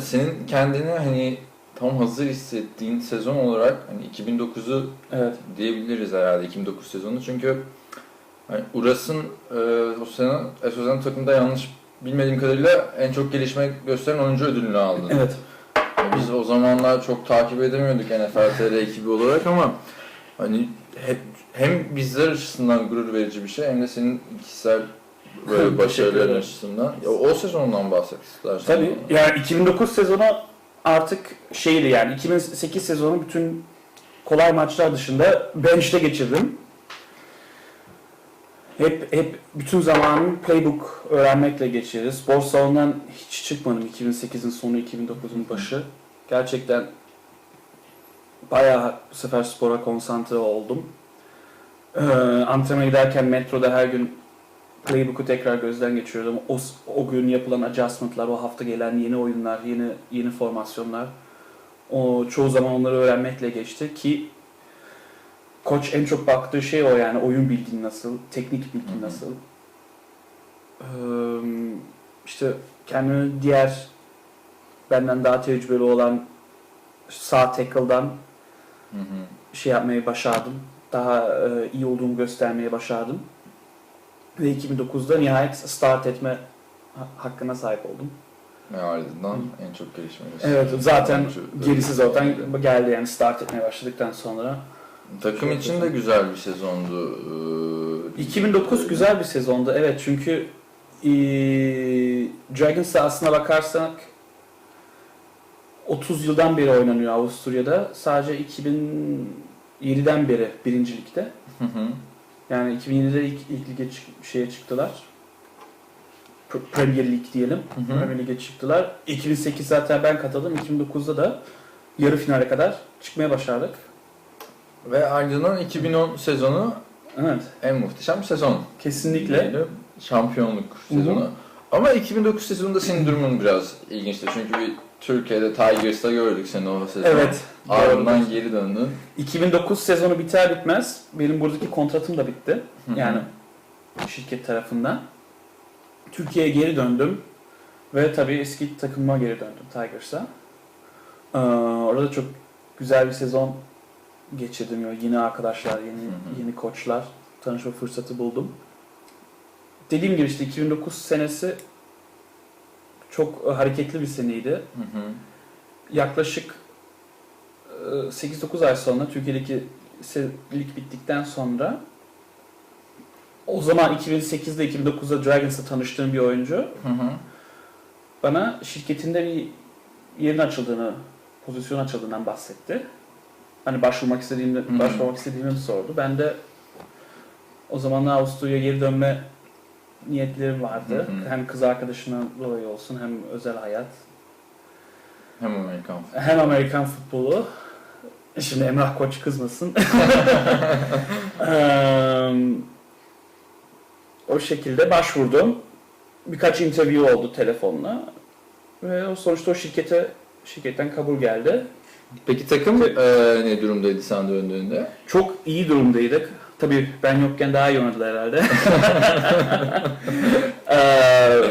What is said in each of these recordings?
senin kendini hani tam hazır hissettiğin sezon olarak hani 2009'u Evet. diyebiliriz herhalde 2009 sezonu çünkü hani Uras'ın e, o sene Esozan takımda yanlış bilmediğim kadarıyla en çok gelişme gösteren oyuncu ödülünü aldın. Evet. Yani Biz o zamanlar çok takip edemiyorduk NFL TR ekibi olarak ama hani hep, hem bizler açısından gurur verici bir şey hem de senin kişisel böyle ederim. açısından. Ya, o sezondan bahset istersen. Tabii. Yani 2009 sezonu artık şeydi yani 2008 sezonu bütün kolay maçlar dışında bench'te geçirdim. Hep hep bütün zamanımı playbook öğrenmekle geçirdi. Spor salonundan hiç çıkmadım 2008'in sonu 2009'un başı. Gerçekten bayağı bu sefer spora konsantre oldum. Ee, antrenmana giderken metroda her gün playbook'u tekrar gözden geçiriyordum. O, o gün yapılan adjustment'lar, o hafta gelen yeni oyunlar, yeni yeni formasyonlar. O çoğu zaman onları öğrenmekle geçti ki koç en çok baktığı şey o yani oyun bilgin nasıl, teknik bilgin hı. nasıl. Ee, işte kendimi diğer benden daha tecrübeli olan sağ tackle'dan Hı hı. şey yapmayı başardım. Daha e, iyi olduğumu göstermeye başardım. Ve 2009'da nihayet start etme ha- hakkına sahip oldum. Ve ardından en çok gelişme gösteren Evet zaten gerisi zaten geldi yani start etmeye başladıktan sonra. Takım için de güzel bir sezondu. Ee, 2009 güzel bir sezondu evet çünkü e, Dragons'a aslına bakarsak 30 yıldan beri oynanıyor Avusturya'da. Sadece 2007'den beri birincilikte. Hı hı. Yani 2007'de ilk, ilk lige çık- şeye çıktılar. Premier Lig diyelim. Hı hı. Premier Lig'e çıktılar. 2008 zaten ben katıldım. 2009'da da yarı finale kadar çıkmaya başardık. Ve ardından 2010 sezonu Evet. en muhteşem sezon. Kesinlikle. Diyelim. Şampiyonluk Hı hı. sezonu. Ama 2009 sezonunda senin durumun biraz ilginçti. Çünkü bir Türkiye'de Tigers'ta gördük seni o sezon. Evet. Ardından geri döndün. 2009 sezonu biter bitmez benim buradaki kontratım da bitti. Yani şirket tarafından. Türkiye'ye geri döndüm. Ve tabii eski takımıma geri döndüm Tigers'a. Ee, orada çok güzel bir sezon geçirdim. Yani Yeni arkadaşlar, yeni yeni koçlar tanışma fırsatı buldum. Dediğim gibi işte 2009 senesi çok e, hareketli bir seneydi. Hı hı. Yaklaşık e, 8-9 ay sonra Türkiye'deki lig bittikten sonra o zaman 2008'de 2009'da Dragons'la tanıştığım bir oyuncu Hı hı. bana şirketinde bir yerin açıldığını, pozisyon açıldığından bahsetti. Hani başvurmak istediğimde, başvurmak istediğimi sordu. Ben de o zamanlar Avusturya'ya geri dönme niyetlerim vardı. Hı hı. Hem kız arkadaşından dolayı olsun hem özel hayat. Hem Amerikan Hem Amerikan futbolu. Şimdi Emrah Koç kızmasın. O şekilde başvurdum. Birkaç interview oldu telefonla. Ve o sonuçta o şirkete şirketten kabul geldi. Peki takım e, ne durumdaydı sen döndüğünde? Çok iyi durumdaydık. Tabii ben yokken daha iyi oynadılar herhalde. Eee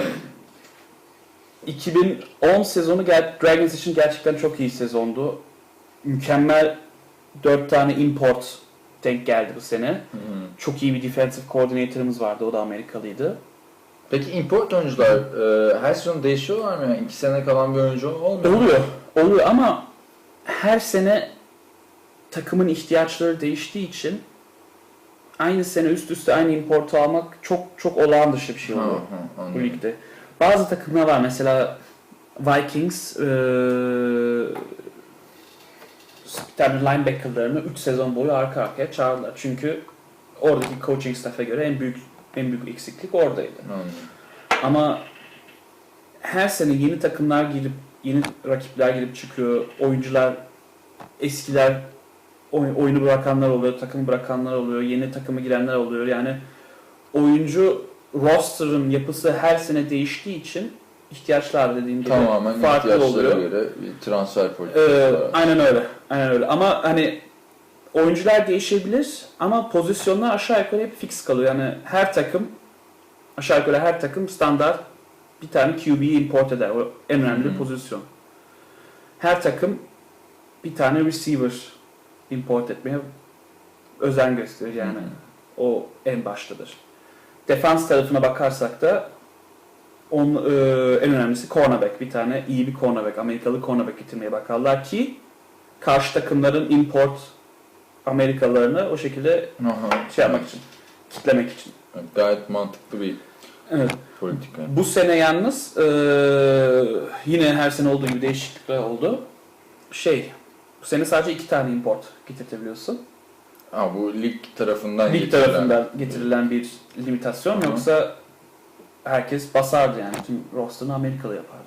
2010 sezonu ger- Dragons için gerçekten çok iyi sezondu. Mükemmel 4 tane import denk geldi bu sene. Hı. Çok iyi bir defensive coordinator'ımız vardı. O da Amerikalıydı. Peki import oyuncular e, her sezon değişiyorlar mı? Yani iki sene kalan bir oyuncu olmuyor mu? Oluyor. Oluyor ama her sene takımın ihtiyaçları değiştiği için aynı sene üst üste aynı importu almak çok çok olağan dışı bir şey Hı hı, bu ligde. Bazı takımlar var mesela Vikings eee bir tane linebacker'larını 3 sezon boyu arka arkaya çağırdılar. Çünkü oradaki coaching staff'e göre en büyük en büyük eksiklik oradaydı. Anladım. Ama her sene yeni takımlar girip yeni rakipler girip çıkıyor. Oyuncular eskiler oyunu bırakanlar oluyor, takımı bırakanlar oluyor, yeni takıma girenler oluyor. Yani oyuncu roster'ın yapısı her sene değiştiği için ihtiyaçlar dediğim gibi Tamamen farklı ihtiyaçlara oluyor. göre transfer politikası Ee, var. aynen öyle. Aynen öyle. Ama hani oyuncular değişebilir ama pozisyonlar aşağı yukarı hep fix kalıyor. Yani her takım aşağı yukarı her takım standart bir tane QB'yi import eder. O en önemli hı. pozisyon. her takım bir tane receiver import etmeye özen gösterir yani. Hı hı. O en baştadır. Defans tarafına bakarsak da on, e, en önemlisi cornerback. Bir tane iyi bir cornerback, Amerikalı cornerback getirmeye bakarlar ki karşı takımların import Amerikalılarını o şekilde Aha. şey yapmak için, kitlemek için. Gayet mantıklı bir Evet. politika. Bu sene yalnız e, yine her sene olduğu gibi değişiklikler oldu. Şey, bu sene sadece iki tane import getirtebiliyorsun. Ha, bu lig tarafından Lig getirilen. tarafından getirilen bir limitasyon. Hı. Yoksa herkes basardı yani. Tüm roster'ını Amerikalı yapardı.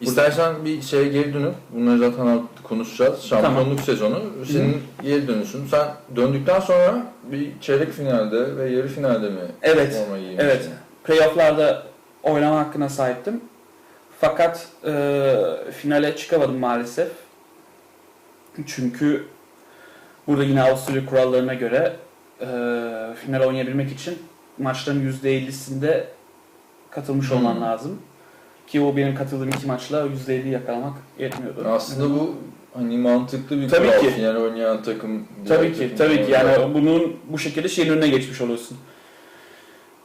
İstersen bir şeye geri dönüp, bunları zaten konuşacağız. Şampiyonluk sezonu, senin geri dönüşün. Sen döndükten sonra bir çeyrek finalde ve yarı finalde mi Evet, forma giymişsin? evet. Playoff'larda oynama hakkına sahiptim. Fakat e, finale çıkamadım maalesef. Çünkü burada yine Avusturya kurallarına göre e, final oynayabilmek için maçların %50'sinde katılmış olman Hmm. lazım. Ki o benim katıldığım iki maçla %50 yakalamak yetmiyordu. Aslında bu hani mantıklı bir Tabii kural. ki. Final oynayan takım. Tabii ki, takım tabii ki. Yani bunun bu şekilde şeyin önüne geçmiş oluyorsun.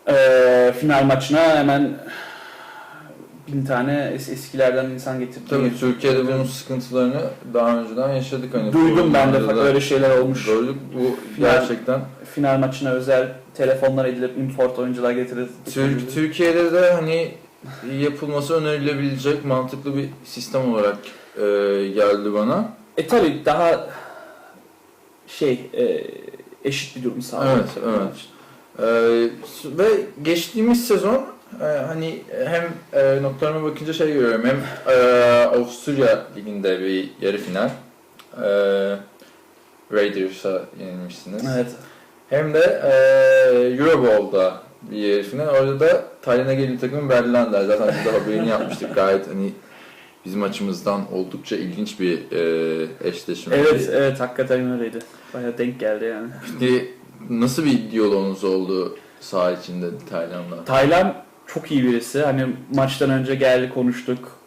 Ee, final maçına hemen bin tane es- eskilerden insan getirdi. Tabii Türkiye'de bunun sıkıntılarını daha önceden yaşadık. Hani Duydum ben de fakat öyle şeyler olmuş. Gördük. Bu Final- gerçekten. Final maçına özel telefonlar edilip import oyuncular getirildi. Türk, Türkiye'de de hani yapılması önerilebilecek mantıklı bir sistem olarak e, geldi bana. E tabii daha şey e, eşit bir durum sağlıyor. Evet, evet. Ee, ve geçtiğimiz sezon e, hani hem e, noktalarıma bakınca şey görüyorum hem e, Avusturya liginde bir yarı final e, Raiders'a yenilmişsiniz. Evet. Hem de e, Euro Bowl'da bir yarı final. Orada da Tayland'a gelen takım Berlin'ler. Zaten de haberini yapmıştık. Gayet hani bizim açımızdan oldukça ilginç bir e, eşleşme. Evet, evet hakikaten öyleydi. Bayağı denk geldi yani. Şimdi nasıl bir diyaloğunuz oldu saha içinde Tayland'la? Taylan çok iyi birisi. Hani maçtan önce geldi konuştuk.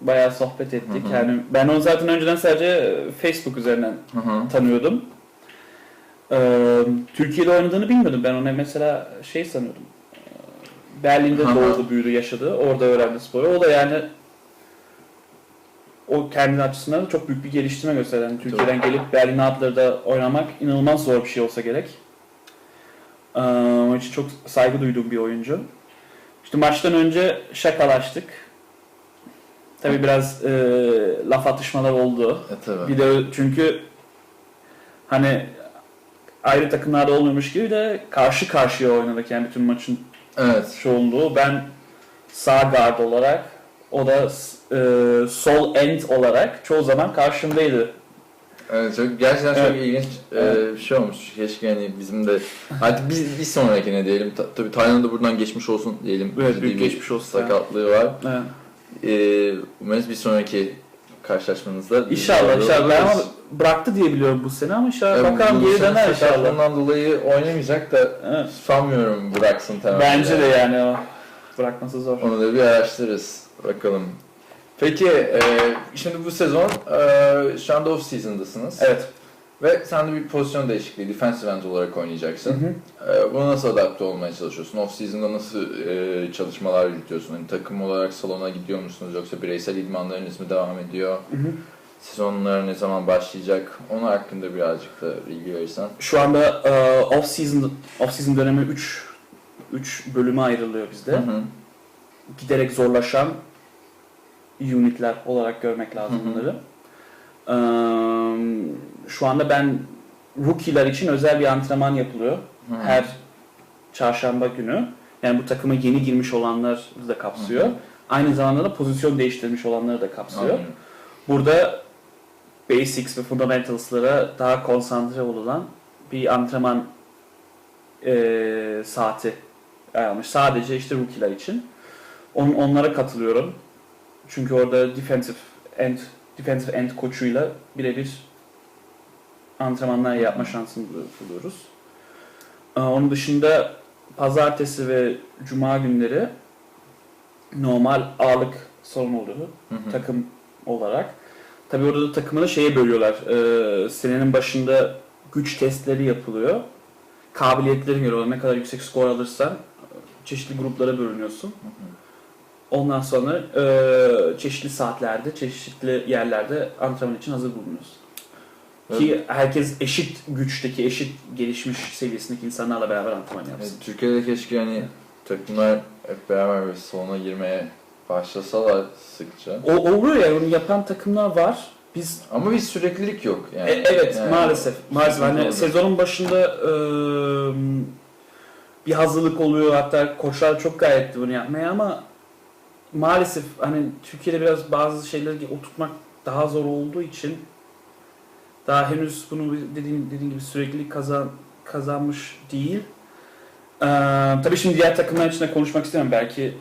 Bayağı sohbet ettik. Hı hı. Yani ben onu zaten önceden sadece Facebook üzerinden Hı hı. tanıyordum. Ee, Türkiye'de oynadığını bilmiyordum. Ben onu mesela şey sanıyordum. Ee, Berlin'de Hı hı. doğdu, büyüdü, yaşadı. Orada öğrendi sporu. O da yani o kendi açısından da çok büyük bir geliştirme gösterdi. Yani Türkiye'den gelip Berlin Adler'da oynamak inanılmaz zor bir şey olsa gerek. Ee, onun için çok saygı duyduğum bir oyuncu. İşte maçtan önce şakalaştık. Tabii biraz e, laf atışmalar oldu. E tabii. Bir de çünkü hani ayrı takımlarda olmuyormuş gibi de karşı karşıya oynadık yani bütün maçın Evet. çoğunluğu. Ben sağ guard olarak o da e, sol end olarak çoğu zaman karşımdaydı. Evet çok gerçekten çok Evet. ilginç e, Evet. bir şey olmuş. Keşke hani bizim de artık biz bir sonrakine diyelim. Ta, tabii Tayland'a buradan geçmiş olsun diyelim. Evet, büyük bir geçmiş olsun. Sakatlığı var. Evet. E, umarız bir sonraki karşılaşmanızda İnşallah inşallah. Ben ama bıraktı diye biliyorum bu sene ama inşallah E, bakalım geri döner inşallah. sakatlığından dolayı oynamayacak da Evet. sanmıyorum bıraksın tamam. Bence de yani o bırakması zor. Onu da bir araştırırız. Bakalım. Peki e, şimdi bu sezon e, şu anda off season'dasınız. Evet. Ve sen de bir pozisyon değişikliği, defensive end olarak oynayacaksın. Hı hı. Ee, Buna nasıl adapte olmaya çalışıyorsun? Off season'da nasıl e, çalışmalar yürütüyorsun? Hani takım olarak salona gidiyor musunuz yoksa bireysel idmanlarınız mı devam ediyor? Hı hı. Sezonlar ne zaman başlayacak? Onun hakkında birazcık da bilgi verirsen. Şu anda e, off season off season dönemi 3 3 bölüme ayrılıyor bizde. Hı hı. Giderek zorlaşan unitler olarak görmek lazım bunları. E, şu anda ben rookie'ler için özel bir antrenman yapılıyor. Hı hı. Her çarşamba günü. Yani bu takıma yeni girmiş olanları da kapsıyor. Hı hı. Aynı zamanda da pozisyon değiştirmiş olanları da kapsıyor. Anladım. Burada basics ve fundamentals'lara daha konsantre olunan bir antrenman eee, saati ayarlamış. Sadece işte rookie'ler için. On, onlara katılıyorum. Çünkü orada defensive end defensive end koçuyla birebir antrenmanlar yapma şansını bulu- buluyoruz. Ee, Onun dışında pazartesi ve cuma günleri normal ağırlık salonu oluyor Hı hı. takım olarak. Tabii orada da takımını şeye bölüyorlar. Ee, senenin başında güç testleri yapılıyor. Kabiliyetlerin göre ne kadar yüksek skor alırsan çeşitli gruplara bölünüyorsun. Ondan sonra e, çeşitli saatlerde, çeşitli yerlerde antrenman için hazır bulunuyorsun. Ki herkes eşit güçteki, eşit gelişmiş seviyesindeki insanlarla beraber antrenman yapsın. Türkiye'de keşke hani takımlar hep beraber bir salona girmeye başlasalar sıkça. O oluyor ya, onu yapan takımlar var. Biz Ama bir süreklilik yok yani. E, evet Yani- maalesef. Maalesef hani sezonun başında e, bir hazırlık oluyor hatta koçlar çok gayretti bunu yapmaya ama maalesef hani Türkiye'de biraz bazı şeyleri oturtmak daha zor olduğu için daha henüz bunu dediğim, dediğim gibi sürekli kazan kazanmış değil. Ee, tabii şimdi diğer takımlar için de konuşmak istemem. Belki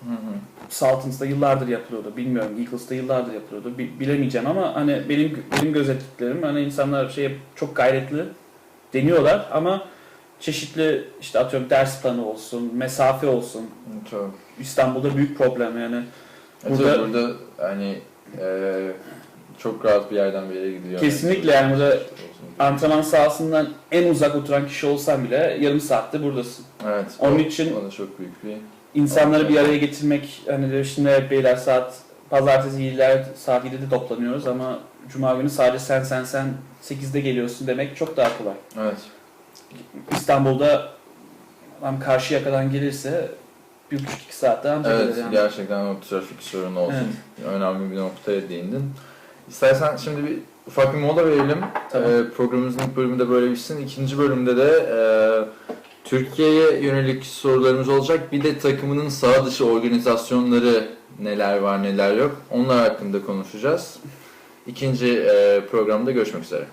Hı hı. Saltins'ta yıllardır yapılıyordu. Bilmiyorum. Eagles'ta yıllardır yapılıyordu. Bi- bilemeyeceğim ama hani benim benim gözettiklerim hani insanlar şey çok gayretli deniyorlar ama çeşitli işte atıyorum ders planı olsun, mesafe olsun. Çok. İstanbul'da büyük problem yani. Burada, Burada- burada hani e, çok rahat bir yerden bir yere gidiyor. Kesinlikle yani burada Antrenman sahasından en uzak oturan kişi olsan bile yarım saatte buradasın. Evet. Onun o- için- o çok büyük bir İnsanları bir araya getirmek hani şimdi evet beyler saat pazartesi iyiler saat 7'de toplanıyoruz ama cuma günü sadece sen sen sen 8'de geliyorsun demek çok daha kolay. Evet. İstanbul'da adam karşı yakadan gelirse bir buçuk iki saatte ancak Evet, yani. gerçekten o trafik sorunu olsun. Önemli bir noktaya değindin. İstersen şimdi bir ufak bir mola verelim. Tamam. Ee, programımızın ilk bölümünde böyle bitsin. İkinci bölümde de e, Türkiye'ye yönelik sorularımız olacak. Bir de takımının sağ dışı organizasyonları neler var neler yok. Onlar hakkında konuşacağız. İkinci e, programda görüşmek üzere.